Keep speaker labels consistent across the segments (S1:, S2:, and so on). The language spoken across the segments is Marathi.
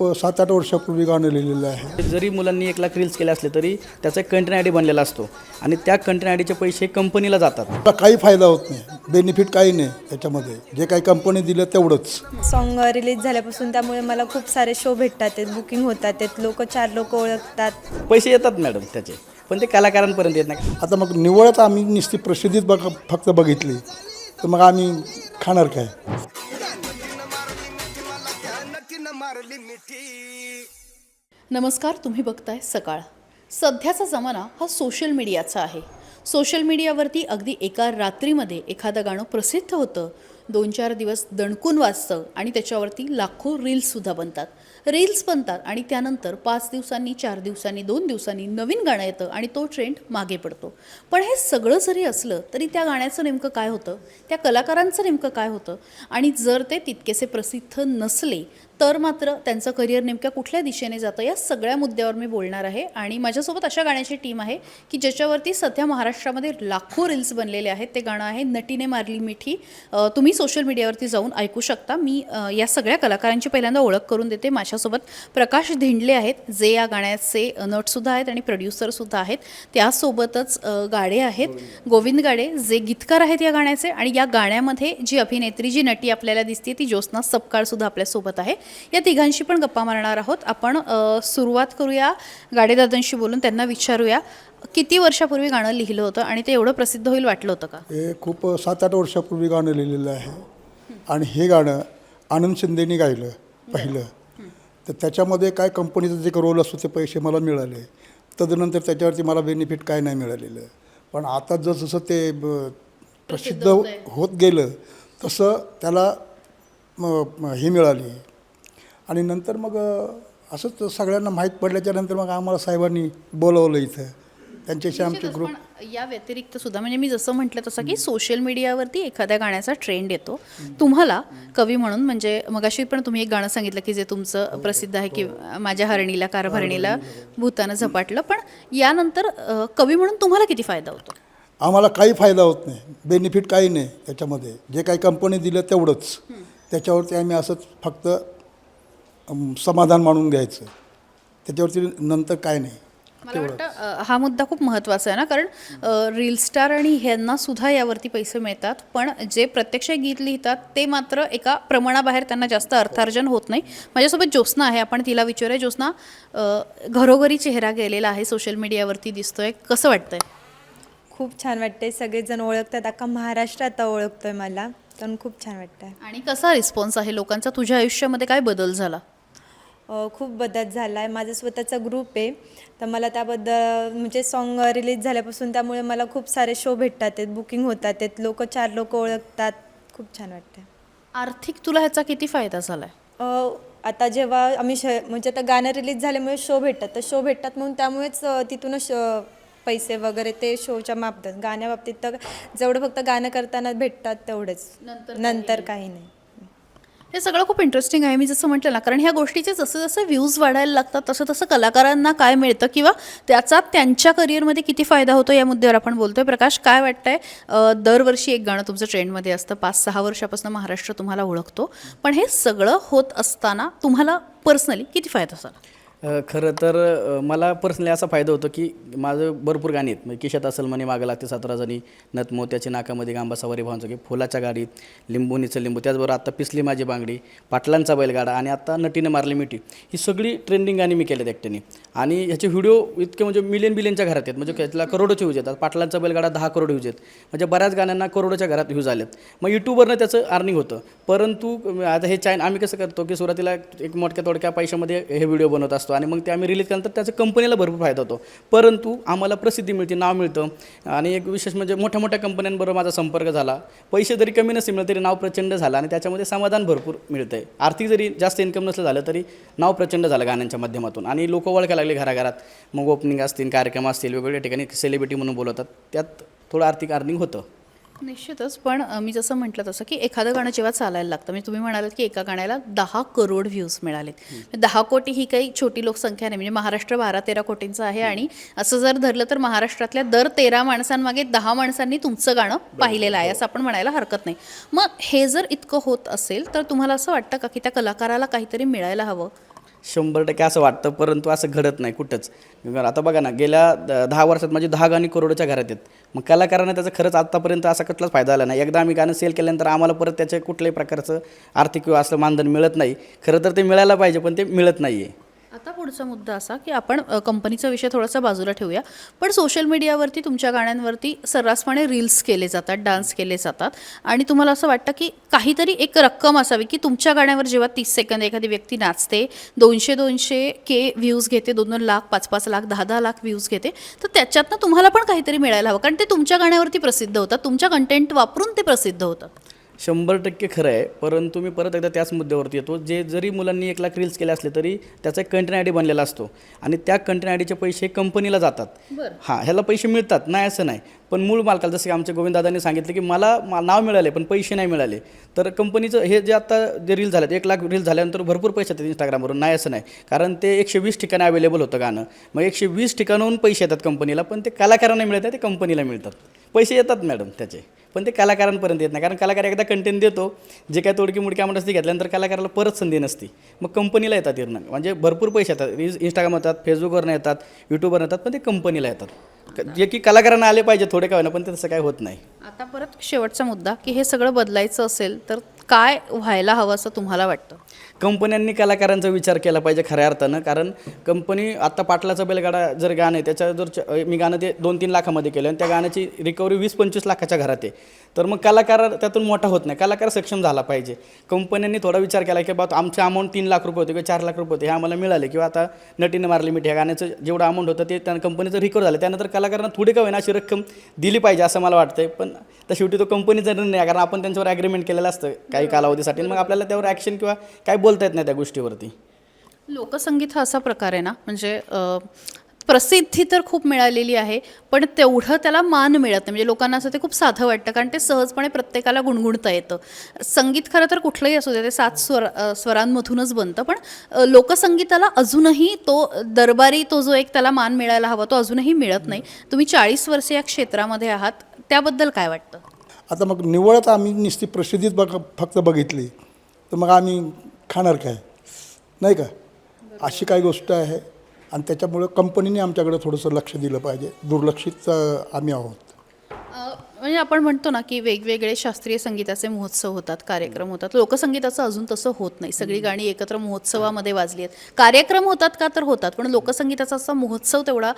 S1: प- सात आठ वर्षापूर्वी गाणं लिहिलेलं आहे.
S2: जरी मुलांनी एक लाख रील्स केले असले तरी त्याचा एक कंटेंट आय डी बनलेला असतो. आणि त्या कंटेंट आय डीचे पैसे कंपनीला जातात.
S1: त्याला काही फायदा होत नाही. बेनिफिट काही नाही त्याच्यामध्ये जे काही कंपनी दिलं तेवढंच.
S3: सॉन्ग रिलीज झाल्यापासून त्यामुळे मला खूप सारे शो भेटतात. आहेत बुकिंग होतात. लोक चार लोक ओळखतात.
S2: पैसे येतात मॅडम त्याचे. पण ते कलाकारांपर्यंत येत नाही.
S1: आता मग निवडत आम्ही नुसती प्रसिद्धीत बघ फक्त बघितली. तर मग आम्ही खाणार काय?
S4: नमस्कार तुम्ही बघताय सकाळ. सध्याचा जमाना हा सोशल मीडियाचा आहे. सोशल मीडियावरती अगदी एका रात्रीमध्ये एखादं गाणं प्रसिद्ध होतं. दोन चार दिवस दणकून वाजतं आणि त्याच्यावरती लाखो रील्ससुद्धा बनतात. रील्स बनतात आणि त्यानंतर पाच दिवसांनी चार दिवसांनी दोन दिवसांनी नवीन गाणं येतं आणि तो ट्रेंड मागे पडतो. पण हे सगळं जरी असलं तरी त्या गाण्याचं नेमकं काय होतं? त्या कलाकारांचं नेमकं काय होतं? आणि जर ते तितकेसे प्रसिद्ध नसले तर मात्र त्यांचं करिअर नेमक्या कुठल्या दिशेने जातं या सगळ्या मुद्द्यावर मी बोलणार आहे. आणि माझ्यासोबत अशा गाण्याची टीम आहे की ज्याच्यावरती सध्या महाराष्ट्रामध्ये लाखो रील्स बनलेले आहेत. ते गाणं आहे नटीने मारली मिठी. तुम्ही सोशल मीडियावरती जाऊन ऐकू शकता. मी या सगळ्या कलाकारांची पहिल्यांदा ओळख करून देते. माझ्यासोबत प्रकाश धिंडले आहेत. जे या गाण्याचे नटसुद्धा आहेत आणि प्रोड्युसरसुद्धा आहेत. त्यासोबतच गाडे आहेत. गोविंद गाडे जे गीतकार आहेत या गाण्याचे. आणि या गाण्यामध्ये जी अभिनेत्री जी नटी आपल्याला दिसते ती ज्योत्स्ना सपकाळसुद्धा आपल्यासोबत आहे. या तिघांशी पण गप्पा मारणार आहोत. आपण सुरुवात करूया. गाडेदादांशी बोलून त्यांना विचारूया. किती वर्षापूर्वी गाणं लिहिलं होतं आणि ते एवढं प्रसिद्ध होईल वाटलं होतं का?
S1: हे खूप सात आठ वर्षापूर्वी गाणं लिहिलेलं आहे. आणि हे गाणं आनंद शिंदेनी गायलं पहिलं. तर त्याच्यामध्ये काय कंपनीचा जे रोल असतो ते पैसे मला मिळाले. तदनंतर त्याच्यावरती मला बेनिफिट काय नाही मिळालेलं. पण आता जसं ते ब- प्रसिद्ध होत गेलं तसं त्याला हे मिळाली. आणि नंतर मग असंच सगळ्यांना माहीत पडल्याच्या नंतर मग आम्हाला साहेबांनी बोलवलं इथं. त्यांच्याशी आमचे ग्रुप
S4: या व्यतिरिक्त सुद्धा म्हणजे मी जसं म्हटलं तसं की सोशल मीडियावरती एखाद्या गाण्याचा ट्रेंड येतो. तुम्हाला कवी म्हणून म्हणजे मगाशी पण तुम्ही एक गाणं सांगितलं की जे तुमचं प्रसिद्ध आहे की माझ्या हरणीला कारभरणीला भूतानं झपाटलं. पण यानंतर कवी म्हणून तुम्हाला किती फायदा होतो?
S1: आम्हाला काही फायदा होत नाही. बेनिफिट काही नाही त्याच्यामध्ये. जे काही कंपनी दिलं तेवढंच. त्याच्यावरती आम्ही असंच फक्त समाधान मानून घ्यायचं. त्याच्यावरती नंतर काय नाही.
S4: मला वाटतं हा मुद्दा खूप महत्त्वाचा आहे ना कारण रील स्टार आणि ह्यांना सुद्धा यावरती पैसे मिळतात पण जे प्रत्यक्ष गीत लिहितात ते मात्र एका प्रमाणाबाहेर त्यांना जास्त अर्थार्जन होत नाही. माझ्यासोबत ज्योत्स्ना आहे आपण तिला विचारूया. ज्योत्स्ना घरोघरी चेहरा गेलेला आहे सोशल मीडियावरती दिसतोय. कसं वाटतंय?
S3: खूप छान वाटते सगळेजण ओळखतात. अख्खा महाराष्ट्र आता ओळखतोय मला. तर खूप छान वाटतंय.
S4: आणि कसा रिस्पॉन्स आहे? लोकांचा तुझ्या आयुष्यामध्ये काय बदल झाला?
S3: खूप बदल झाला आहे माझा स्वतःचा ग्रुप आहे. तर मला त्याबद्दल म्हणजे सॉन्ग रिलीज झाल्यापासून त्यामुळे मला खूप सारे शो भेटतात. आहेत बुकिंग होतात. आहेत लोक चार लोक ओळखतात. खूप छान वाटतं
S4: आर्थिक तुला ह्याचा किती फायदा झालाय?
S3: अ, आता जेव्हा आम्ही श म्हणजे आता गाणं रिलीज झाल्यामुळे शो भेटतात. तर शो भेटतात म्हणून त्यामुळेच तिथूनच श पैसे वगैरे ते शोच्या मापतात गाण्या बाबतीत तर जेवढं फक्त गाणं करताना भेटतात तेवढेच.
S4: नंतर
S3: काही नाही.
S4: हे सगळं खूप इंटरेस्टिंग आहे. मी जसं म्हटलं ना कारण ह्या गोष्टीचे जसं जसं व्ह्यूज वाढायला लागतात तसं तसं कलाकारांना काय मिळतं किंवा त्याचा त्यांच्या करिअरमध्ये किती फायदा होतो या मुद्द्यावर आपण बोलतो आहे प्रकाश काय वाटतंय? दरवर्षी एक गाणं तुमचं ट्रेंडमध्ये असतं. पाच सहा वर्षापासून महाराष्ट्र तुम्हाला ओळखतो. पण हे सगळं होत असताना तुम्हाला पर्सनली किती फायदा झाला?
S2: खरं तर मला पर्सनली असा फायदा होतो की माझं भरपूर गाणी आहेत. म्हणजे किशात असल म्हणे मागं लागते सातारा जणी नथ मोत्याच्या नाकामध्ये गांबा सवारी भावांचं की फुलाच्या गाडीत लिंबूनीचं लिंबू त्याचबरोबर आत्ता पिसली माझी बांगडी पाटलांचा बैलगाडा आणि आत्ता नटीनं मारली मिठी. ही सगळी ट्रेंडिंग गाणी मी केलेत एकट्याने. आणि ह्याचे व्हिडिओ इतके म्हणजे मिलियन बिलियनच्या घरात आहेत म्हणजे त्याला करोडोचे व्ह्यूज येतात. पाटलांचा बैलगाडा दहा करोड व्ह्यूज आहेत म्हणजे बऱ्याच गाण्यांना करोडोच्या घरात व्ह्यूज आलेत. मग यूट्यूबवरनं त्याचं अर्निंग होतं. परंतु आता हे चायन आम्ही कसं करतो की सुरुवातीला एक मोठक्या तोडक्या पैशामध्ये हे व्हिडिओ बनवत असतो. आणि मग ते आम्ही रिलीज केल्यानंतर त्याचा कंपनीला भरपूर फायदा होतो. परंतु आम्हाला प्रसिद्धी मिळते नाव मिळतं. आणि एक विशेष म्हणजे मोठ्या मोठ्या कंपन्यांबरोबर माझा संपर्क झाला. पैसे जरी कमी नसे मिळत तरी नाव प्रचंड झालं आणि त्याच्यामध्ये समाधान भरपूर मिळतं आहे आर्थिक जरी जास्त इन्कम नसलं झालं तरी नाव प्रचंड झालं गाण्यांच्या माध्यमातून. आणि लोक ओळखायला लागले घराघरात. मग ओपनिंग असतील कार्यक्रम असतील वेगवेगळ्या ठिकाणी सेलिब्रिटी म्हणून बोलवतात. त्यात थोडं आर्थिक अर्निंग होतं.
S4: निश्चितच पण मी जसं म्हटलं तसं की एखादं गाणं जेव्हा चालायला लागतं म्हणजे तुम्ही म्हणालात की एका गाण्याला दहा करोड व्ह्यूज मिळालेत. दहा कोटी ही काही छोटी लोकसंख्या नाही म्हणजे महाराष्ट्र बारा तेरा कोटींचं आहे आणि असं जर धरलं तर महाराष्ट्रातल्या दर तेरा माणसांमागे दहा माणसांनी तुमचं गाणं पाहिलेलं आहे असं आपण म्हणायला हरकत नाही. मग हे जर इतकं होत असेल तर तुम्हाला असं वाटतं का की त्या कलाकाराला काहीतरी मिळायला हवं?
S2: शंभर टक्के असं वाटतं परंतु असं घडत नाही कुठंच. आता बघा ना गेल्या द- दहा वर्षात माझी दहा गाणी करोडच्या घरात आहेत. मग कलाकारांना त्याचा खरंच आत्तापर्यंत असा कुठलाच फायदा आला नाही. एकदा आम्ही गाणं सेल केल्यानंतर आम्हाला परत त्याच्या कुठल्याही प्रकारचं आर्थिक किंवा असं मानधन मिळत नाही. खरं तर ते मिळायला पाहिजे पण ते मिळत नाही आहे
S4: आता पुढचा मुद्दा असा की आपण कंपनीचा विषय थोडासा बाजूला ठेवूया. पण सोशल मीडियावरती तुमच्या गाण्यांवरती सर्रासपणे रील्स केले जातात डान्स केले जातात. आणि तुम्हाला असं वाटतं की काहीतरी एक रक्कम असावी की तुमच्या गाण्यावर जेव्हा तीस सेकंद एखादी व्यक्ती नाचते दोनशे दोनशे के व्ह्यूज घेते दोन दोन लाख पाच पाच लाख दहा दहा लाख व्ह्यूज घेते तर त्याच्यातनं तुम्हाला पण काहीतरी मिळायला हवं. कारण ते तुमच्या गाण्यावरती प्रसिद्ध होतात. तुमच्या कंटेंट वापरून ते प्रसिद्ध होतात.
S2: शंभर टक्के खरं आहे परंतु मी परत एकदा त्याच मुद्द्यावरती येतो. जे जरी मुलांनी एक लाख रील्स केले असले तरी त्याचा एक कंटेंट आय डी बनलेला असतो. आणि त्या कंटेंट आय डीचे पैसे कंपनीला जातात. हां ह्याला पैसे मिळतात. नाही असं नाही. पण मूळ मालकाला जसं की आमच्या गोविंदादांनी सांगितलं की मला नाव मिळाले पण पैसे नाही मिळाले. तर कंपनीचं हे जे आता जे रील झालेत एक लाख रील झाल्यानंतर भरपूर पैसे येतात इंस्टाग्रामवरून नाही असं नाही. कारण ते एकशे वीस ठिकाणी अवेलेबल होतं गाणं. मग एकशे वीस ठिकाणाहून पैसे येतात कंपनीला पण ते कलाकारांना मिळत नाही ते कंपनीला मिळतात. पैसे येतात मॅडम त्याचे. पण ते कलाकारांपर्यंत येत नाही. कारण कलाकार एकदा कंटेंट देतो जे काय तोडकी मुडकी आम्हाला असते घेतल्यानंतर कलाकाराला परत संधी नसती. मग कंपनीला येतात येणं म्हणजे भरपूर पैसे येतात. रील्स इंस्टाग्राम येतात फेसबुकवरनं येतात यूट्यूबवर येतात पण ते कंपनीला येतात. जे की कलाकारांना आले पाहिजे थोडे काय ना पण ते तसं काय होत नाही.
S4: आता परत शेवटचा मुद्दा की हे सगळं बदलायचं असेल तर काय व्हायला हवं असं तुम्हाला वाटतं?
S2: कंपन्यांनी कलाकारांचा विचार केला पाहिजे खऱ्या अर्थानं. कारण कंपनी आत्ता पाटलाचा बैलगाडा जर गाणं आहे त्याच्या जर च- मी गाणं ते दोन तीन लाखामध्ये केलं आणि त्या गाण्याची रिकव्हरी वीस पंचवीस लाखाच्या घरात आहे. तर मग कलाकार त्यातून मोठा होत नाही. कलाकार सक्षम झाला पाहिजे. कंपन्यांनी थोडा विचार केला की बाबा आमचे अमाऊंट तीन लाख रुपये होते किंवा चार लाख रुपये होते हे आम्हाला मिळाले किंवा आता नटीने मारली मिठी. ह्या गाण्याचं जेवढं अमाऊंट होतं ते त्या कंपनीचं रिकवर झालं. त्यानंतर कलाकारांना थोडी का होईना अशी रक्कम दिली पाहिजे असं मला वाटतंय. पण तर शेवटी तो कंपनीचा निर्णय आहे कारण आपण त्यांच्यावर ॲग्रीमेंट केलेलं असतं काही कालावधीसाठी. मग आपल्याला त्यावर ॲक्शन किंवा काय बोलता येत नाही त्या गोष्टीवरती.
S4: लोकसंगीत हा असा प्रकार आहे ना म्हणजे प्रसिद्धी तर खूप मिळालेली आहे पण तेवढं त्याला मान मिळत नाही. म्हणजे लोकांना असं ते खूप साधं वाटतं कारण ते सहजपणे प्रत्येकाला गुणगुणता येतं. संगीत खरं तर कुठलंही असू दे ते सात स्वर स्वरांमधूनच बनतं पण लोकसंगीताला अजूनही तो दरबारी तो जो एक त्याला मान मिळायला हवा तो अजूनही मिळत नाही. तुम्ही चाळीस वर्षे या क्षेत्रामध्ये आहात त्याबद्दल काय वाटतं?
S1: आता मग निवळत आम्ही नुसती प्रसिद्धीच बघ फक्त बघितली तर मग आम्ही खाणार काय? नाही का? अशी काही गोष्ट आहे. आणि त्याच्यामुळं कंपनीने आमच्याकडे थोडंसं लक्ष दिलं पाहिजे. दुर्लक्षित आम्ही आहोत.
S4: म्हणजे आपण म्हणतो ना की वेगवेगळे शास्त्रीय संगीताचे महोत्सव होतात कार्यक्रम होतात. लोकसंगीताचं अजून तसं होत नाही. सगळी गाणी एकत्र महोत्सवामध्ये वाजली आहेत. कार्यक्रम होतात का तर होतात पण लोकसंगीताचा असा महोत्सव तेवढा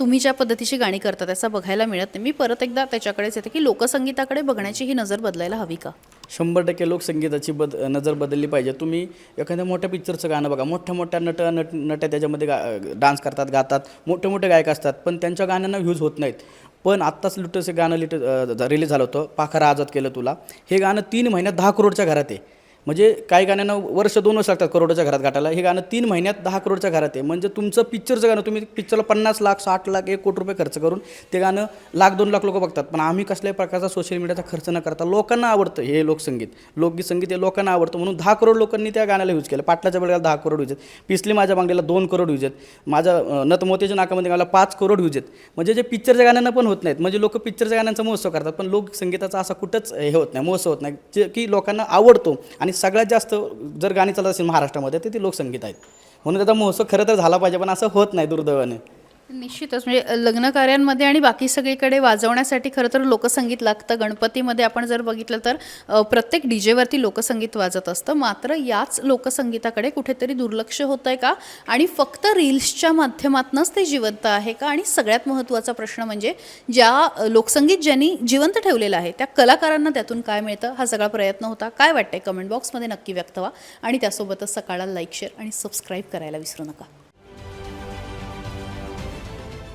S4: तुम्ही ज्या पद्धतीची गाणी करता त्याचा बघायला मिळत नाही. मी परत एकदा त्याच्याकडेच येते की लोकसंगीताकडे बघण्याची ही नजर बदलायला हवी का?
S2: शंभर टक्के लोकसंगीताची बद नजर बदलली पाहिजे. तुम्ही एखाद्या मोठ्या पिक्चरचं गाणं बघा. मोठ्या मोठ्या नट नट नट्या त्याच्यामध्ये गा डान्स करतात गातात. मोठे मोठे गायक असतात पण त्यांच्या गाण्यांना व्ह्यूज होत नाहीत. पण आत्ताच लिटस हे गाणं लिट रिलीज झालं होतं. पाखरा आजाद केलं तुला. हे गाणं तीन महिन्यात दहा करोडच्या घरात आहे. म्हणजे काही गाण्यांना वर्ष दोन वर्ष लागतात करोडच्या घरात गाठायला. हे गाणं तीन महिन्यात दहा करोडच्या घरात आहे. म्हणजे तुमचं पिक्चरचं गाणं तुम्ही पिक्चरला पन्नास लाख साठ लाख एक कोटी रुपये खर्च करून ते गाणं लाख दोन लाख लोक बघतात. पण आम्ही कसल्याही प्रकारचा सोशल मीडियाचा खर्च न करता लोकांना आवडतं हे लोकसंगीत. लोकगीत संगीत हे लोकांना आवडतं म्हणून दहा करोड लोकांनी त्या गाण्याला यूज केलं. पाटलाच्या बळगाला दहा करोड यूज आहेत. पिसली माझ्या बांगडीला दोन करोड यूज आहेत. माझ्या नतमोतीच्या नाकामध्ये मला पाच करोड यूज आहेत. म्हणजे जे पिक्चरच्या गाण्यांना पण होत नाहीत. म्हणजे लोक पिक्चरच्या गाण्यांचा महोत्सव करतात. पण लोकसंगीताचा असा कुठंच हे होत नाही महोत्सव होत नाही. जे की लोकांना आवडतो आणि सगळ्यात जास्त जर गाणी चालत असेल महाराष्ट्रामध्ये तर ती लोकसंगीत आहेत. म्हणून त्याचा महोत्सव खरं तर झाला पाहिजे पण असं होत नाही दुर्दैवाने.
S4: निश्चितच. म्हणजे लग्न कार्यांमध्ये आणि बाकी सगळीकडे वाजवण्यासाठी खरं तर लोकसंगीत लागतं. गणपतीमध्ये आपण जर बघितलं तर प्रत्येक डी जेवरती लोकसंगीत वाजत असतं. मात्र याच लोकसंगीताकडे कुठेतरी दुर्लक्ष होतं आहे का? आणि फक्त रील्सच्या माध्यमातूनच ते जिवंत आहे का? आणि सगळ्यात महत्त्वाचा प्रश्न म्हणजे ज्या लोकसंगीत ज्यांनी जिवंत ठेवलेलं आहे त्या कलाकारांना त्यातून काय मिळतं? हा सगळा प्रयत्न होता. काय वाटतंय? कमेंट बॉक्समध्ये नक्की व्यक्त व्हा. आणि त्यासोबतच सकाळला लाईक शेअर आणि सबस्क्राईब करायला विसरू नका.